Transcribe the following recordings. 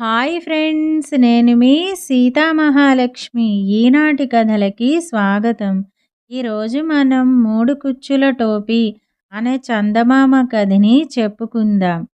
Hi friends నేను మీ సీతామహాలక్ష్మి. ఈనాటి కథలకి స్వాగతం. ఈరోజు మనం మూడు కుచ్చుల టోపీ అనే చందమామ కథని చెప్పుకుందాం.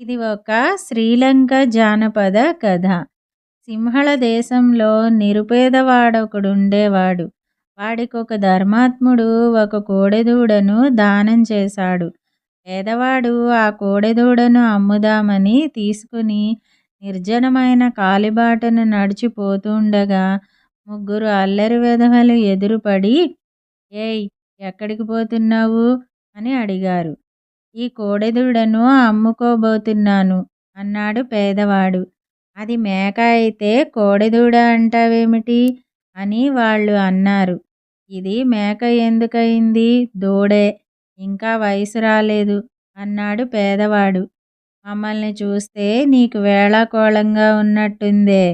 ఇది ఒక శ్రీలంక జానపద కథ. సింహళ దేశంలో నిరుపేదవాడొకడుండేవాడు. వాడికొక ధర్మాత్ముడు ఒక కోడెదూడను దానం చేశాడు. పేదవాడు ఆ కోడెదూడను అమ్ముదామని తీసుకుని నిర్జనమైన కాలిబాటను నడిచిపోతుండగా ముగ్గురు అల్లరి వెధవలు ఎదురుపడి ఏయ్ ఎక్కడికి పోతున్నావు? అని అడిగారు. ఈ కోడెదుడను అమ్ముకోబోతున్నాను అన్నాడు పేదవాడు. అది మేక అయితే కోడెదూడ అంటావేమిటి? అని వాళ్ళు అన్నారు. ఇది మేక ఎందుకయింది? దూడే ఇంకా వయసు రాలేదు అన్నాడు పేదవాడు. మమ్మల్ని చూస్తే నీకు వేళాకోళంగా ఉన్నట్టుందే.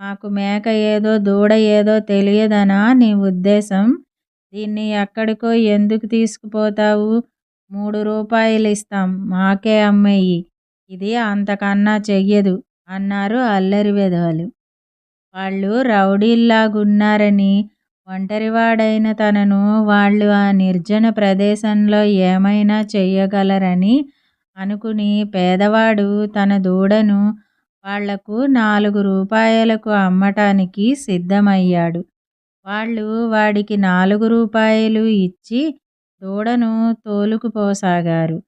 మాకు మేక ఏదో దూడ ఏదో తెలియదనా నీ ఉద్దేశం? దీన్ని ఎక్కడికో ఎందుకు తీసుకుపోతావు? మూడు రూపాయలు ఇస్తాం మాకే అమ్మేయి. ఇది అంతకన్నా చెయ్యదు అన్నారు అల్లరి విధవలు వాళ్ళు రౌడీల్లాగున్నారని ఒంటరివాడైన తనను వాళ్ళు ఆ నిర్జన ప్రదేశంలో ఏమైనా చెయ్యగలరని అనుకుని పేదవాడు తన దూడను వాళ్ళకు నాలుగు రూపాయలకు అమ్మటానికి సిద్ధమయ్యాడు. వాళ్ళు వాడికి నాలుగు రూపాయలు ఇచ్చి దూడను తోలుకుపోసాగారు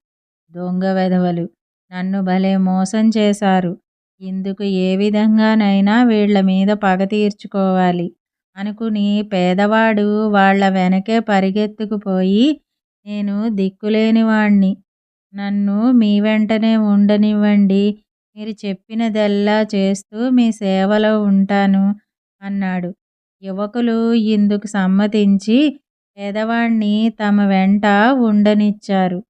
దొంగ వెధవలు నన్ను భలే మోసం చేశారు. ఇందుకు ఏ విధంగానైనా వీళ్ళ మీద పగ తీర్చుకోవాలి అనుకుని పేదవాడు వాళ్ళ వెనకే పరిగెత్తుకుపోయి నేను దిక్కులేనివాణ్ణి నన్ను మీ వెంటనే ఉండనివ్వండి. మీరు చెప్పినదెల్లా చేస్తూ మీ సేవలో ఉంటాను అన్నాడు. యువకులు ఇందుకు సమ్మతించి పేదవాణ్ణి తమ వెంట ఉండనిచ్చారు.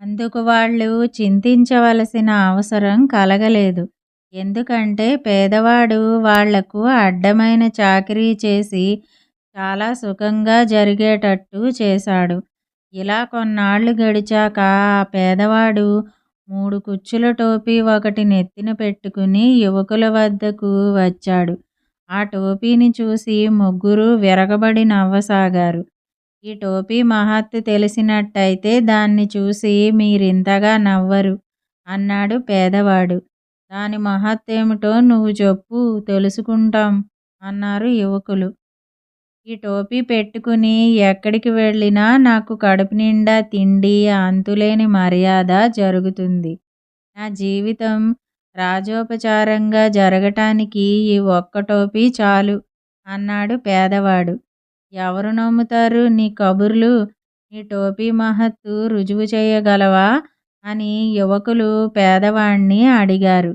అందుకు వాళ్ళు చింతించవలసిన అవసరం కలగలేదు. ఎందుకంటే పేదవాడు వాళ్ళకు అడ్డమైన చాకరీ చేసి చాలా సుఖంగా జరిగేటట్టు చేశాడు. ఇలా కొన్నాళ్ళు గడిచాక ఆ పేదవాడు మూడు కుచ్చుల టోపీ ఒకటి నెత్తిన పెట్టుకుని యువకుల వద్దకు వచ్చాడు. ఆ టోపీని చూసి ముగ్గురు విరగబడి నవ్వసాగారు. ఈ టోపీ మహత్తు తెలిసినట్టయితే దాన్ని చూసి మీరింతగా నవ్వరు అన్నాడు పేదవాడు. దాని మహత్తేమిటో నువ్వు చెప్పు తెలుసుకుంటాం అన్నారు యువకులు. ఈ టోపీ పెట్టుకుని ఎక్కడికి వెళ్ళినా నాకు కడుపు నిండా తిండి అంతులేని మర్యాద జరుగుతుంది. నా జీవితం రాజోపచారంగా జరగటానికి ఈ ఒక్క టోపీ చాలు అన్నాడు పేదవాడు. ఎవరు నమ్ముతారు నీ కబుర్లు? నీ టోపీ మహత్తు రుజువు చేయగలవా? అని యువకులు పేదవాణ్ణి అడిగారు.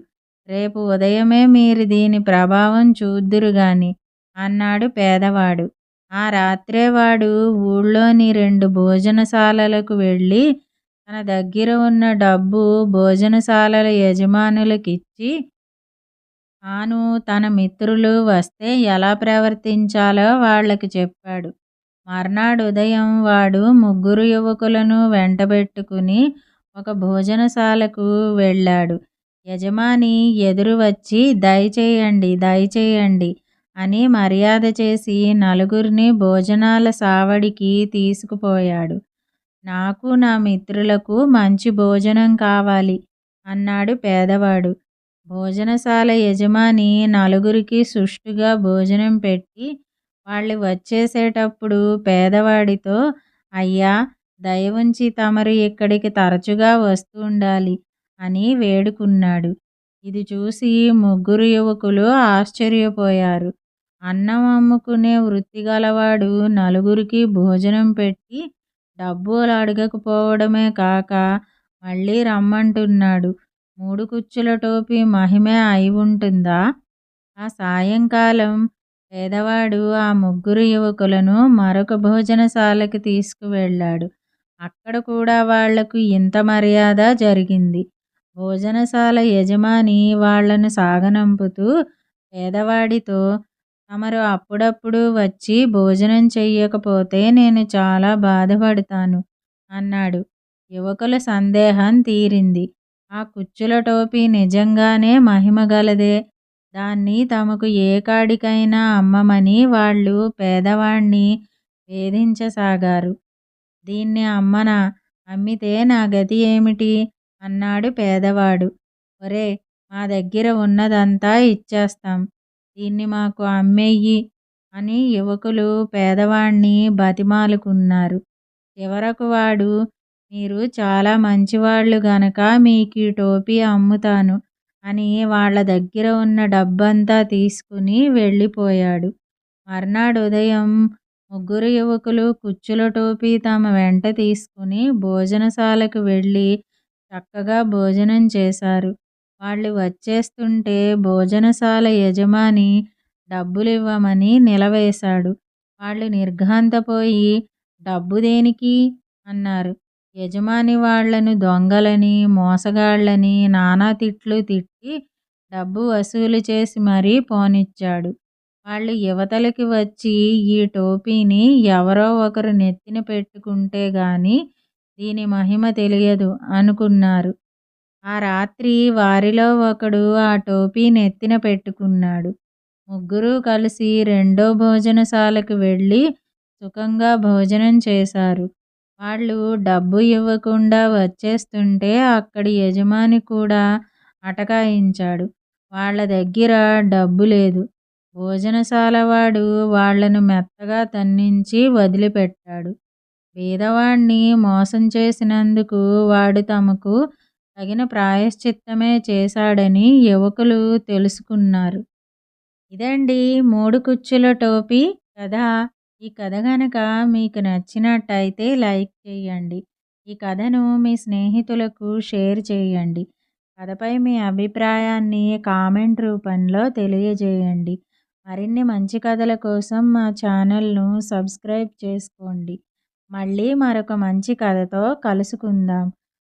రేపు ఉదయమే మీరు దీని ప్రభావం చూద్దురుగాని అన్నాడు పేదవాడు. ఆ రాత్రే వాడు ఊళ్ళోని రెండు భోజనశాలలకు వెళ్ళి తన దగ్గర ఉన్న డబ్బు భోజనశాలల యజమానులకిచ్చి తాను తన మిత్రులు వస్తే ఎలా ప్రవర్తించాలో వాళ్ళకి చెప్పాడు. మర్నాడు ఉదయం వాడు ముగ్గురు యువకులను వెంటబెట్టుకుని ఒక భోజనశాలకు వెళ్ళాడు. యజమాని ఎదురు వచ్చి దయచేయండి దయచేయండి అని మర్యాద చేసి నలుగురిని భోజనాల సావడికి తీసుకుపోయాడు. నాకు నా మిత్రులకు మంచి భోజనం కావాలి అన్నాడు పేదవాడు. భోజనశాల యజమాని నలుగురికి సుష్టుగా భోజనం పెట్టి వాళ్ళు వచ్చేసేటప్పుడు పేదవాడితో అయ్యా దయ ఉంచి తమరు ఇక్కడికి తరచుగా వస్తూ ఉండాలి అని వేడుకున్నాడు. ఇది చూసి ముగ్గురు యువకులు ఆశ్చర్యపోయారు. అన్నం అమ్ముకునే వృత్తి గలవాడు నలుగురికి భోజనం పెట్టి డబ్బులు అడగకపోవడమే కాక మళ్ళీ రమ్మంటున్నాడు. మూడు కుచ్చుల టోపీ మహిమే అయి ఉంటుందా? ఆ సాయంకాలం పేదవాడు ఆ ముగ్గురు యువకులను మరొక భోజనశాలకి తీసుకువెళ్ళాడు. అక్కడ కూడా వాళ్ళకు ఇంత మర్యాద జరిగింది. భోజనశాల యజమాని వాళ్ళను సాగనంపుతూ పేదవాడితో తమరు అప్పుడప్పుడు వచ్చి భోజనం చెయ్యకపోతే నేను చాలా బాధపడతాను అన్నాడు యువకుల సందేహం తీరింది ఆ కుచ్చుల టోపీ నిజంగానే మహిమగలదే. దాన్ని తమకు ఏ కాడికైనా అమ్మమని వాళ్ళు పేదవాణ్ణి వేధించసాగారు. దీన్ని అమ్మనా? అమ్మితే నా గతి ఏమిటి? అన్నాడు పేదవాడు. ఒరే మా దగ్గిర ఉన్నదంతా ఇచ్చేస్తాం. దీన్ని మాకు అమ్మేయి అని యువకులు పేదవాణ్ణి బతిమాలుకున్నారు. చివరకు వాడు మీరు చాలా మంచివాళ్ళు గనక మీకీ టోపీ అమ్ముతాను అని వాళ్ళ దగ్గర ఉన్న డబ్బంతా తీసుకుని వెళ్ళిపోయాడు. మర్నాడుదయం ముగ్గురు యువకులు కుచ్చుల టోపీ తమ వెంట తీసుకుని భోజనశాలకు వెళ్ళి చక్కగా భోజనం చేశారు. వాళ్ళు వచ్చేస్తుంటే భోజనశాల యజమాని డబ్బులివ్వమని నిలవేశాడు. వాళ్ళు నిర్ఘాంతపోయి డబ్బు దేనికి? అన్నారు. యజమాని వాళ్ళను దొంగలని, మోసగాళ్ళని నానా తిట్లు తిట్టి డబ్బు వసూలు చేసి మరీ పోనిచ్చాడు. వాళ్ళు యువతలకి వచ్చి ఈ టోపీని ఎవరో ఒకరు నెత్తిన పెట్టుకుంటే గాని దీని మహిమ తెలియదు అనుకున్నారు. ఆ రాత్రి వారిలో ఒకడు ఆ టోపీ నెత్తిన పెట్టుకున్నాడు. ముగ్గురూ కలిసి రెండో భోజనశాలకు వెళ్ళి సుఖంగా భోజనం చేశారు. వాళ్ళు డబ్బు ఇవ్వకుండా వచ్చేస్తుంటే అక్కడి యజమాని కూడా అటకాయించాడు. వాళ్ళ దగ్గిర డబ్బు లేదు. భోజనశాలవాడు వాళ్ళను మెత్తగా తన్నించి వదిలిపెట్టాడు. బీదవాణ్ణి మోసం చేసినందుకు వాడు తమకు తగిన ప్రాయశ్చిత్తమే చేశాడని యువకులు తెలుసుకున్నారు. ఇదండి మూడు కుచ్చుల టోపీ కథ. ఈ కథ గనక మీకు నచ్చినట్టయితే లైక్ చేయండి. ఈ కథను మీ స్నేహితులకు షేర్ చేయండి. కథపై మీ అభిప్రాయాన్ని కామెంట్ రూపంలో తెలియజేయండి. మరిన్ని మంచి కథల కోసం మా ఛానల్ను సబ్స్క్రైబ్ చేసుకోండి. మళ్ళీ మరొక మంచి కథతో కలుసుకుందాం.